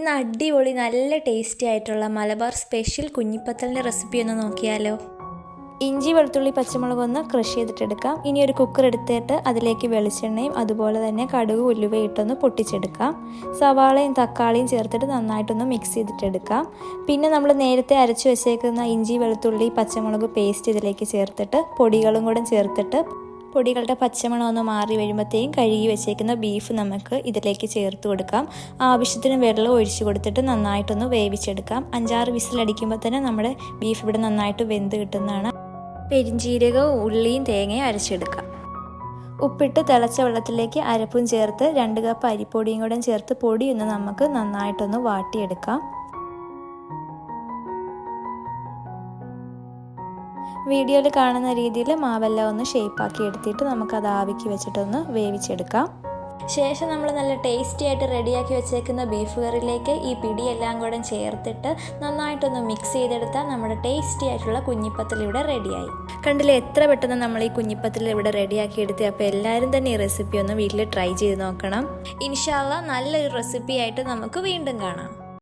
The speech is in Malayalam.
ഇന്ന് അടിപൊളി നല്ല ടേസ്റ്റി ആയിട്ടുള്ള മലബാർ സ്പെഷ്യൽ കുഞ്ഞിപ്പത്തലിന്റെ റെസിപ്പി ഒന്ന് നോക്കിയാലോ. ഇഞ്ചി വെളുത്തുള്ളി പച്ചമുളക് ഒന്ന് ക്രഷ് ചെയ്തിട്ടെടുക്കാം. ഇനി ഒരു കുക്കർ എടുത്തിട്ട് അതിലേക്ക് വെളിച്ചെണ്ണയും അതുപോലെ തന്നെ കടുക് ഉലുവ ഇട്ടൊന്ന് പൊട്ടിച്ചെടുക്കാം. സവാളയും തക്കാളിയും ചേർത്തിട്ട് നന്നായിട്ടൊന്ന് മിക്സ് ചെയ്തിട്ടെടുക്കാം. പിന്നെ നമ്മൾ നേരത്തെ അരച്ചു വെച്ചേക്കുന്ന ഇഞ്ചി വെളുത്തുള്ളി പച്ചമുളക് പേസ്റ്റ് ഇതിലേക്ക് ചേർത്തിട്ട് പൊടികളും കൂടെ ചേർത്തിട്ട് പൊടികളുടെ പച്ചമണം ഒന്ന് മാറി വരുമ്പോഴത്തേക്കും കഴുകി വെച്ചേക്കുന്ന ബീഫ് നമുക്ക് ഇതിലേക്ക് ചേർത്ത് കൊടുക്കാം. ആവശ്യത്തിന് വെള്ളം ഒഴിച്ചു കൊടുത്തിട്ട് നന്നായിട്ടൊന്ന് വേവിച്ചെടുക്കാം. അഞ്ചാറ് വിസിലടിക്കുമ്പോൾ തന്നെ നമ്മുടെ ബീഫ് ഇവിടെ നന്നായിട്ട് വെന്ത് കിട്ടുന്നതാണ്. പെരിഞ്ചീരകവും ഉള്ളിയും തേങ്ങയും അരച്ചെടുക്കാം. ഉപ്പിട്ട് തിളച്ച വെള്ളത്തിലേക്ക് അരപ്പും ചേർത്ത് രണ്ട് കപ്പ് അരിപ്പൊടിയും കൂടെ ചേർത്ത് പൊടിയൊന്ന് നമുക്ക് നന്നായിട്ടൊന്ന് വാട്ടിയെടുക്കാം. വീഡിയോയിൽ കാണുന്ന രീതിയിൽ മാവെല്ലാം ഒന്ന് ഷേപ്പാക്കി എടുത്തിട്ട് നമുക്കത് ആവിക്ക് വെച്ചിട്ടൊന്ന് വേവിച്ചെടുക്കാം. ശേഷം നമ്മൾ നല്ല ടേസ്റ്റി ആയിട്ട് റെഡിയാക്കി വെച്ചേക്കുന്ന ബീഫ് കറിയിലേക്ക് ഈ പിടിയെല്ലാം കൂടെ ചേർത്തിട്ട് നന്നായിട്ടൊന്ന് മിക്സ് ചെയ്തെടുത്താൽ നമ്മുടെ ടേസ്റ്റി ആയിട്ടുള്ള കുഞ്ഞിപ്പത്തിൽ ഇവിടെ റെഡിയായി കണ്ടില്ലേ എത്ര പെട്ടെന്ന് നമ്മൾ ഈ കുഞ്ഞിപ്പത്തിൽ ഇവിടെ റെഡിയാക്കി എടുത്ത്? അപ്പോൾ എല്ലാവരും തന്നെ ഈ റെസിപ്പി ഒന്ന് വീട്ടിൽ ട്രൈ ചെയ്ത് നോക്കണം. ഇൻഷാല്ല നല്ലൊരു റെസിപ്പി ആയിട്ട് നമുക്ക് വീണ്ടും കാണാം.